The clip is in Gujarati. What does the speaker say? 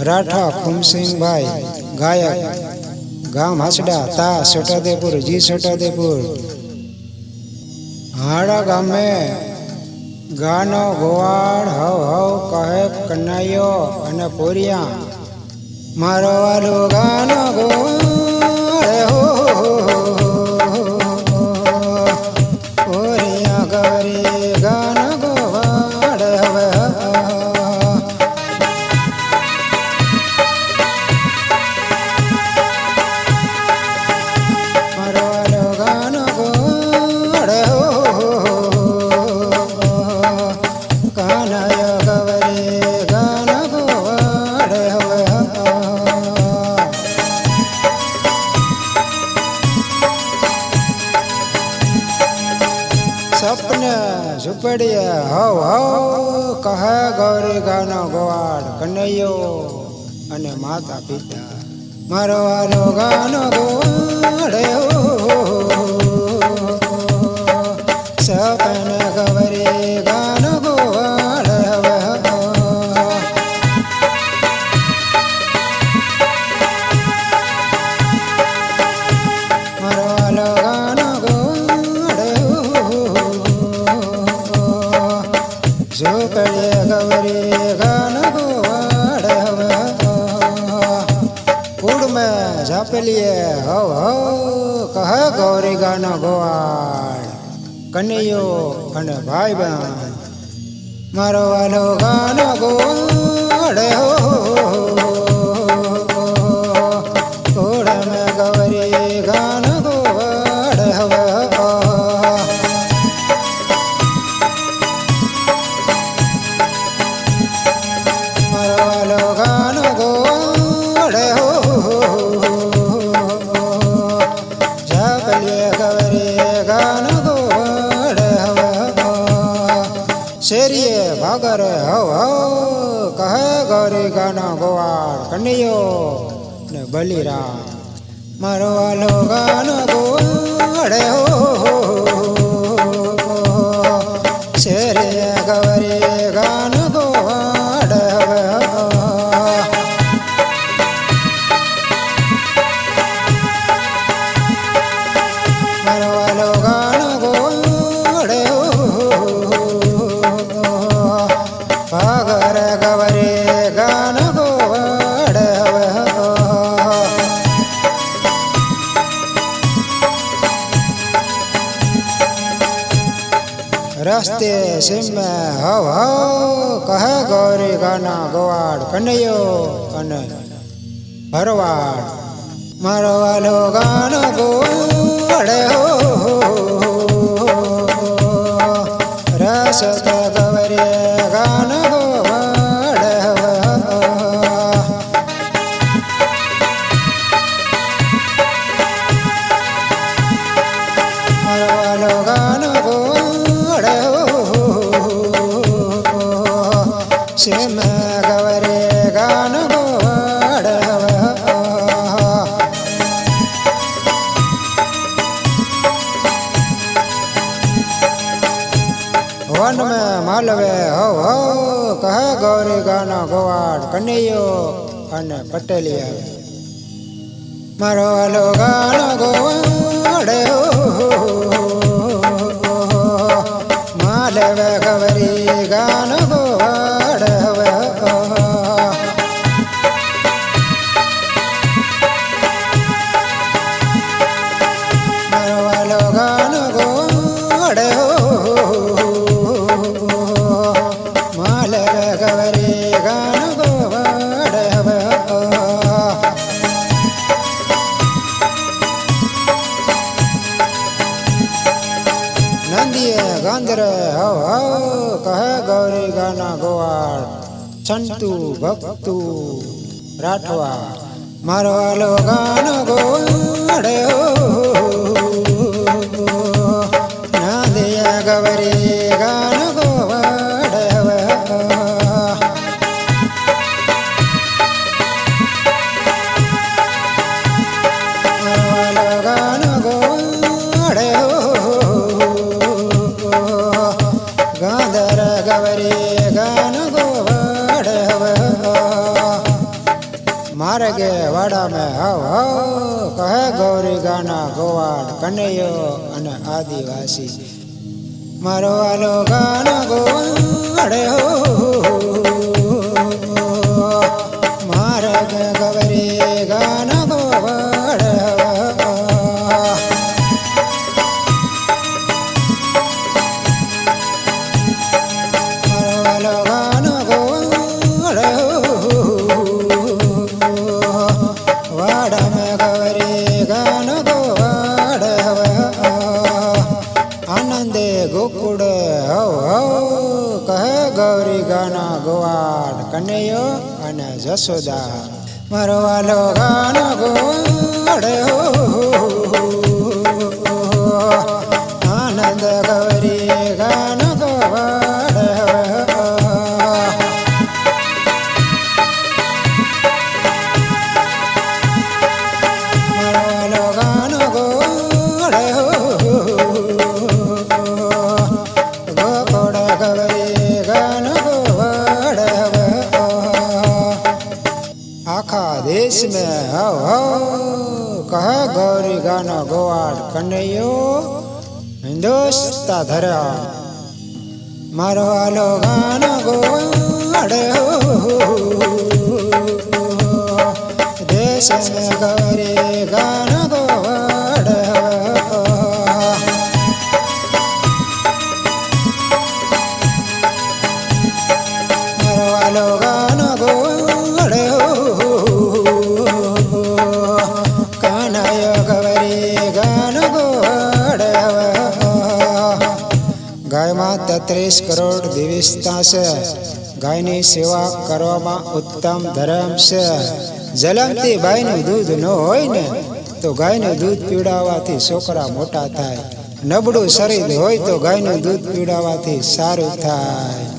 રાઠા ખુમસિંહભાઈ, ગાયક, ગામ હાસડા, તા છોટાદેપુર જી છોટાદેપુર હાડા ગામે ગાનો ગોવાળ હવ હવ કહે કનૈયો અને પોરિયા. મારો વાલો ગાનો ગોવાળ સપને સુપડિયા હવ હવ કહે ગૌરી ગાનો ગોવાળ કનૈયો અને માતા પિતા મારો વાલો ગાનો ગોવાળ સપને ઝૂંપડીએ ગૌરી ગોવાળ હવે કુડ મેં ઝાપેલીએ હવ હવ કહે ગૌરી ગાનો ગોવાળ કનૈયો અને ભાઈ બહેન મારો વાલો ગાનો ગોવાડ હો. ગાનો ગોવાળ કનૈયો ને બલિરામ. મારો વાલો ગાનો ગોવાળ હો. રસ્તે સિમે હવ હવ. કહે ગૌરી ગાના ગોવાડ કનૈયો અને ભરવાડ. મારો વાલો ગાનો ગોવાડ હો રસ ગવરે ગાનો ગવરે ગાનો ગોળ વન મેં માલવે હવ હવ કહે ગૌરી ગાનો ગોવાળ કનૈયો અને પટેલી આવે મારો હલો ગાનો સંતુ ભક્તુ રાઠવા મારો વાલો ગાનો ગોવાળ નંદીએ ગૌરી ગાનો ગોવાળ મારે ગે વાડા મેં હવ હવ, કહે ગૌરી ગાના ગોવાડ કનૈયો અને આદિવાસી. મારો વાલો ગાનો ગોવાડ આનંદે ગોકુળ હવ હવ કહે ગૌરી ગાના ગોવાડ કનૈયો અને જસોદા. મારો વાલો ગાનો ગોવાડ હો. કહ ગૌરી ગાનો ગોવાડ કનૈયો હિન્દોસ્તા ધર્યા મારો આલો ગાનો ગોવાડ દેશ મેં ગૌરી ગાનો ગોવાડ ગાયમાં કરોડ દિવસતા છે. ગાયની સેવા કરવામાં ઉત્તમ ધર્મ છે. જલમથી ગાયનું દૂધ ન હોય ને, તો ગાયનું દૂધ પીવડાવવાથી છોકરા મોટા થાય. નબળું શરીર હોય તો ગાયનું દૂધ પીવડાવવાથી સારું થાય.